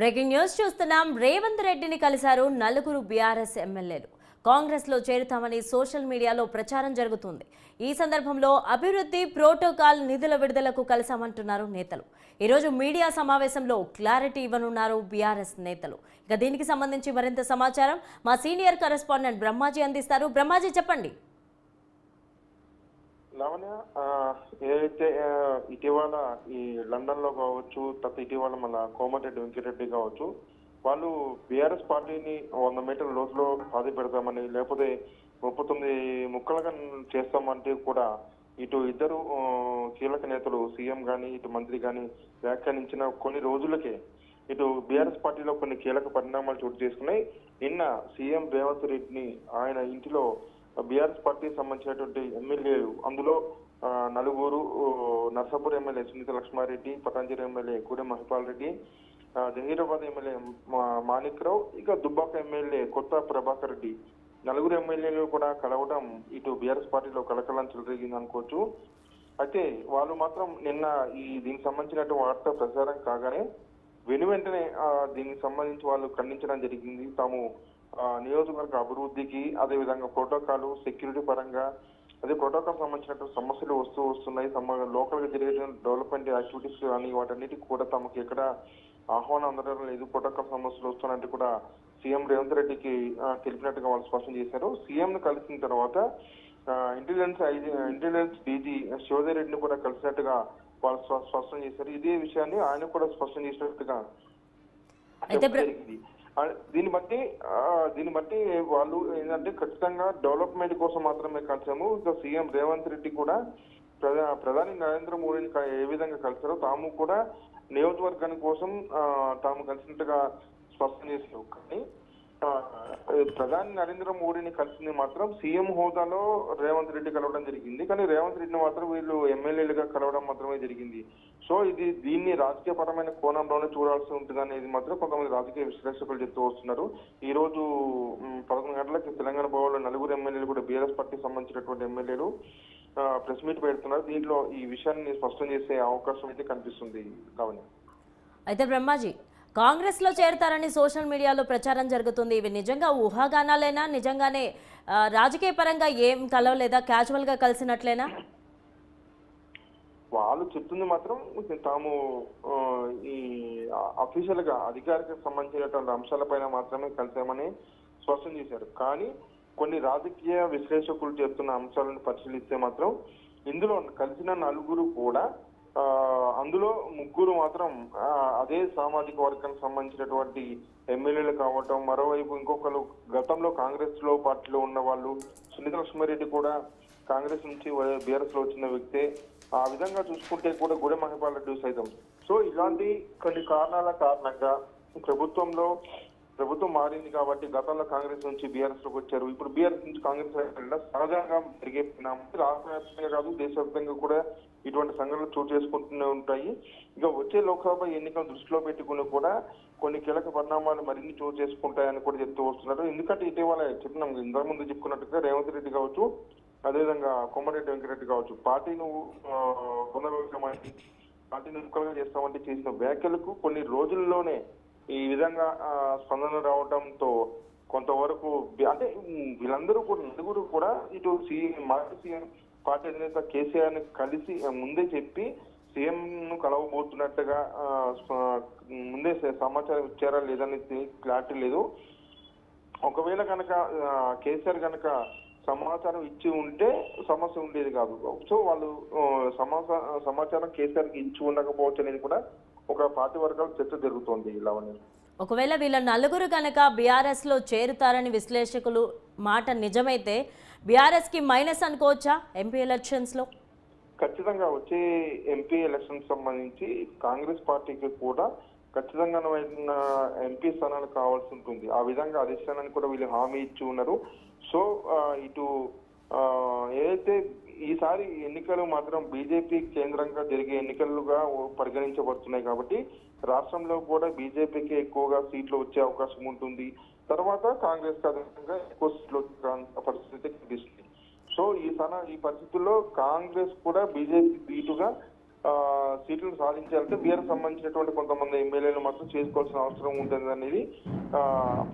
Breaking news చూస్తున్నాం. రేవంత్ రెడ్డిని కలిశారు నలుగురు బీఆర్ఎస్ ఎమ్మెల్యేలు. కాంగ్రెస్లో చేరుతామని సోషల్ మీడియాలో ప్రచారం జరుగుతుంది. ఈ సందర్భంలో అభివృద్ధి ప్రోటోకాల్ నిధుల విడుదలకు కలిశామంటున్నారు నేతలు. ఈరోజు మీడియా సమావేశంలో క్లారిటీ ఇవ్వనున్నారు బీఆర్ఎస్ నేతలు. ఇక దీనికి సంబంధించి మరింత సమాచారం మా సీనియర్ కరెస్పాండెంట్ బ్రహ్మాజీ అందిస్తారు. బ్రహ్మాజీ చెప్పండి. లావణ్య ఏదైతే ఇటీవల ఈ లండన్లో కావచ్చు తర్వాత ఇటీవల మన కోమటిరెడ్డి వెంకటరెడ్డి కావచ్చు వాళ్ళు బీఆర్ఎస్ పార్టీని వంద మీటర్ల లోతులో పాతి పెడతామని లేకపోతే ముప్పై తొమ్మిది ముక్కలుగా చేస్తామంటే కూడా ఇటు ఇద్దరు కీలక నేతలు సీఎం కానీ ఇటు మంత్రి కానీ వ్యాఖ్యానించిన కొన్ని రోజులకే ఇటు బీఆర్ఎస్ పార్టీలో కొన్ని కీలక పరిణామాలు చోటు చేసుకున్నాయి. నిన్న సీఎం రేవంత్ రెడ్డిని ఆయన ఇంటిలో బీఆర్ఎస్ పార్టీకి సంబంధించినటువంటి ఎమ్మెల్యేలు అందులో నలుగురు నర్సాపూర్ ఎమ్మెల్యే సునీత లక్ష్మారెడ్డి పటాంజలి ఎమ్మెల్యే కూడెం మహిపాల్ రెడ్డి జహీరాబాద్ ఎమ్మెల్యే మా- మాణిక్రావు ఇక దుబ్బాక ఎమ్మెల్యే కొత్త ప్రభాకర్ రెడ్డి. నలుగురు ఎమ్మెల్యేలు కూడా కలవడం ఇటు బీఆర్ఎస్ పార్టీలో కలకలం చెలరేగింది అనుకోవచ్చు. అయితే వాళ్ళు మాత్రం నిన్న ఈ దీనికి సంబంధించినటువంటి వార్త ప్రచారం కాగానే వెను వెంటనే దీనికి సంబంధించి వాళ్ళు ఖండించడం జరిగింది. తాము నియోజకవర్గ అభివృద్ధికి అదే విధంగా ప్రోటోకాల్ సెక్యూరిటీ పరంగా అదే ప్రోటోకాల్ సంబంధించినటువంటి సమస్యలు వస్తూ వస్తున్నాయి. లోకల్గా జరిగే డెవలప్మెంట్ యాక్టివిటీస్ కానీ వాటన్నిటికి కూడా తమకు ఎక్కడ ఆహ్వానం అందడం లేదు. ప్రోటోకాల్ సమస్యలు వస్తున్నట్టు కూడా సీఎం రేవంత్ రెడ్డికి తెలిపినట్టుగా వాళ్ళు స్పష్టం చేశారు. సీఎం ను కలిసిన తర్వాత ఇంటెలిజెన్స్ ఇంటెలిజెన్స్ డీజీ శివదయ్ రెడ్డిని కూడా కలిసినట్టుగా వాళ్ళు స్ప- స్పష్టం చేశారు. ఇదే విషయాన్ని ఆయన కూడా స్పష్టం చేసినట్టుగా దీన్ని బట్టి దీన్ని బట్టి వాళ్ళు ఏంటంటే ఖచ్చితంగా డెవలప్మెంట్ కోసం మాత్రమే కలిసాము ఇక సీఎం రేవంత్ రెడ్డి కూడా ప్రధా ప్రధాని నరేంద్ర మోడీని ఏ విధంగా కలిసారో తాము కూడా నియోజకవర్గాని కోసం తాము కలిసినట్టుగా స్పష్టం చేశారు. కానీ ప్రధాని నరేంద్ర మోడీని కలిసింది మాత్రం సీఎం హోదాలో రేవంత్ రెడ్డి కలవడం జరిగింది. కానీ రేవంత్ రెడ్డిని మాత్రం వీళ్ళు ఎమ్మెల్యేలుగా కలవడం మాత్రమే జరిగింది. సో ఇది దీన్ని రాజకీయపరమైన కోణంలోనే చూడాల్సి ఉంటుంది అనేది మాత్రం కొంతమంది రాజకీయ విశ్లేషకులు చెప్తూ వస్తున్నారు. ఈ రోజు పదకొండు గంటలకి తెలంగాణ భవన్లో నలుగురు ఎమ్మెల్యేలు కూడా బీఆర్ఎస్ పార్టీకి సంబంధించినటువంటి ఎమ్మెల్యేలు ప్రెస్ మీట్ పెడుతున్నారు. దీంట్లో ఈ విషయాన్ని స్పష్టం చేసే అవకాశం అయితే కనిపిస్తుంది. కావాలి. అయితే బ్రహ్మాజీ కాంగ్రెస్లో చేరతారని సోషల్ మీడియాలో ప్రచారం జరుగుతుంది. ఇవి నిజంగా ఊహాగానాలైనా? నిజంగానే రాజకీయ పరంగా ఏం కలవలేదా? క్యాజువల్గా కలిసినట్లేనా? వాళ్ళు చెప్తుంది మాత్రం తాము ఈ అఫీషియల్గా అధికారికి సంబంధించినటువంటి అంశాలపైన మాత్రమే కలిసామని స్పష్టం చేశారు. కానీ కొన్ని రాజకీయ విశ్లేషకులు చెప్తున్న అంశాలను పరిశీలిస్తే మాత్రం ఇందులో కలిసిన నలుగురు కూడా అందులో ముగ్గురు మాత్రం అదే సామాజిక వర్గానికి సంబంధించినటువంటి ఎమ్మెల్యేలు కావటం మరోవైపు ఇంకొకరు గతంలో కాంగ్రెస్లో పార్టీలో ఉన్న వాళ్ళు సునీత లక్ష్మారెడ్డి కూడా కాంగ్రెస్ నుంచి బీఆర్ఎస్లో వచ్చిన వ్యక్తే. ఆ విధంగా చూసుకుంటే కూడా గుడె మహిపాల్ రెడ్డి సైతం. సో ఇలాంటి కొన్ని కారణాల కారణంగా ప్రభుత్వంలో ప్రభుత్వం మారింది కాబట్టి గతంలో కాంగ్రెస్ నుంచి బీఆర్ఎస్లోకి వచ్చారు. ఇప్పుడు బీఆర్ఎస్ నుంచి కాంగ్రెస్ సహజంగా జరిగే రాష్ట్ర వ్యాప్తంగా కాదు దేశవ్యాప్తంగా కూడా ఇటువంటి సంఘటనలు చోటు చేసుకుంటూనే ఉంటాయి. ఇక వచ్చే లోక్సభ ఎన్నికలను దృష్టిలో పెట్టుకుని కూడా కొన్ని కీలక పరిణామాలు మరిన్ని చోటు చేసుకుంటాయని కూడా చెప్తూ వస్తున్నారు. ఎందుకంటే ఇటీవల చెప్పినాం ఇంతకు ముందు చెప్పుకున్నట్టుగా రేవంత్ రెడ్డి కావచ్చు అదేవిధంగా కొమ్మరెడ్డి వెంకరెడ్డి కావచ్చు పార్టీను ఆ, పార్టీని ముక్కలుగా చేస్తామంటే చేసిన వ్యాఖ్యలకు కొన్ని రోజుల్లోనే ఈ విధంగా స్పందన రావడంతో కొంతవరకు అంటే వీళ్ళందరూ కూడా నలుగురు కూడా ఇటు సీఎం మాజీ సీఎం పార్టీ అధినేత కేసీఆర్ని కలిసి ముందే చెప్పి సీఎం ను కలవబోతున్నట్టుగా ముందే సమాచారం ఇచ్చారా లేదనేది క్లారిటీ లేదు. ఒకవేళ కనుక కేసీఆర్ కనుక సమాచారం ఇచ్చి ఉంటే సమస్య ఉండేది కాదు. సో వాళ్ళు సమాచారం కేసీఆర్కి ఇచ్చి ఉండకపోవచ్చు అనేది కూడా ఒక పార్టీ వర్గాలు చర్చ జరుగుతోంది లావణ్య ఒకవేళ వీళ్ళ నలుగురు కనుక బీఆర్ఎస్లో చేరుతారని విశ్లేషకులు మాట నిజమైతే బీఆర్ఎస్కి మైనస్ అనుకోవచ్చా ఎంపీ ఎలక్షన్స్లో ఖచ్చితంగా వచ్చే ఎంపీ ఎలక్షన్ సంబంధించి కాంగ్రెస్ పార్టీకి కూడా ఖచ్చితంగా ఎంపీ స్థానాలు కావాల్సి ఉంటుంది. ఆ విధంగా అధిష్టానానికి కూడా వీళ్ళు హామీ ఇచ్చి ఉన్నారు. సో ఇటు ఏదైతే ఈసారి ఎన్నికలు మాత్రం బీజేపీ కేంద్రంగా జరిగే ఎన్నికలుగా పరిగణించబడుతున్నాయి కాబట్టి రాష్ట్రంలో కూడా బీజేపీకి ఎక్కువగా సీట్లు వచ్చే అవకాశం ఉంటుంది. తర్వాత కాంగ్రెస్కి ఎక్కువ సీట్లు పరిస్థితి కనిపిస్తుంది. సో ఈ సన ఈ పరిస్థితుల్లో కాంగ్రెస్ కూడా బీజేపీ బీటుగా సీట్లు సాధించాలంటే బీఆర్ఎస్ సంబంధించినటువంటి కొంతమంది ఎమ్మెల్యేలు మాత్రం చేసుకోవాల్సిన అవసరం ఉంటుంది అనేది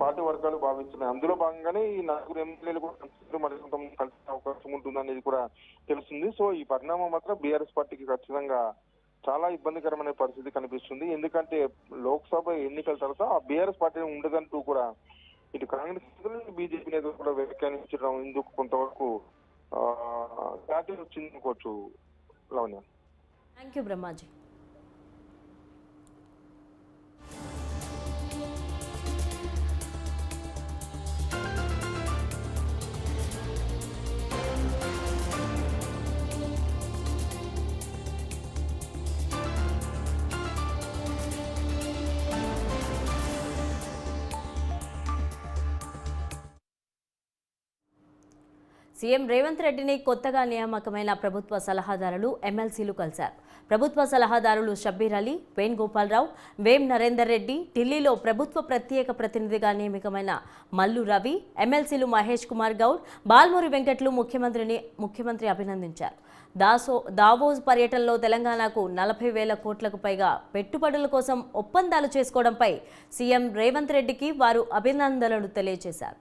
పార్టీ వర్గాలు భావిస్తున్నాయి. అందులో భాగంగానే ఈ నలుగురు ఎమ్మెల్యేలు కూడా మరి కొంతమంది కలిసే అవకాశం ఉంటుంది అనేది కూడా తెలుస్తుంది. సో ఈ పరిణామం మాత్రం బీఆర్ఎస్ పార్టీకి ఖచ్చితంగా చాలా ఇబ్బందికరమైన పరిస్థితి కనిపిస్తుంది. ఎందుకంటే లోక్సభ ఎన్నికల తర్వాత ఆ బీఆర్ఎస్ పార్టీ ఉండదంటూ కూడా ఇటు కాంగ్రెస్ బీజేపీ నేతలు కూడా వ్యాఖ్యానించడం ఇందుకు కొంతవరకు క్లారిటీ వచ్చింది అనుకోవచ్చు Lavanya. Thank you Brahmaji. CM Revanth రెడ్డిని కొత్తగా నియామకమైన ప్రభుత్వ సలహాదారులు ఎమ్మెల్సీలు కలిశారు. ప్రభుత్వ సలహాదారులు షబ్బీర్ అలీ వేణుగోపాలరావు వేం నరేందర్ రెడ్డి ఢిల్లీలో ప్రభుత్వ ప్రత్యేక ప్రతినిధిగా నియమికమైన మల్లు రవి ఎమ్మెల్సీలు మహేష్ కుమార్ గౌడ్ బాల్మూరి వెంకట్లు ముఖ్యమంత్రిని ముఖ్యమంత్రి అభినందించారు. దాసో దావోస్ పర్యటనలో తెలంగాణకు నలభై వేల కోట్లకు పైగా పెట్టుబడుల కోసం ఒప్పందాలు చేసుకోవడంపై సీఎం రేవంత్ రెడ్డికి వారు అభినందనలు తెలియజేశారు.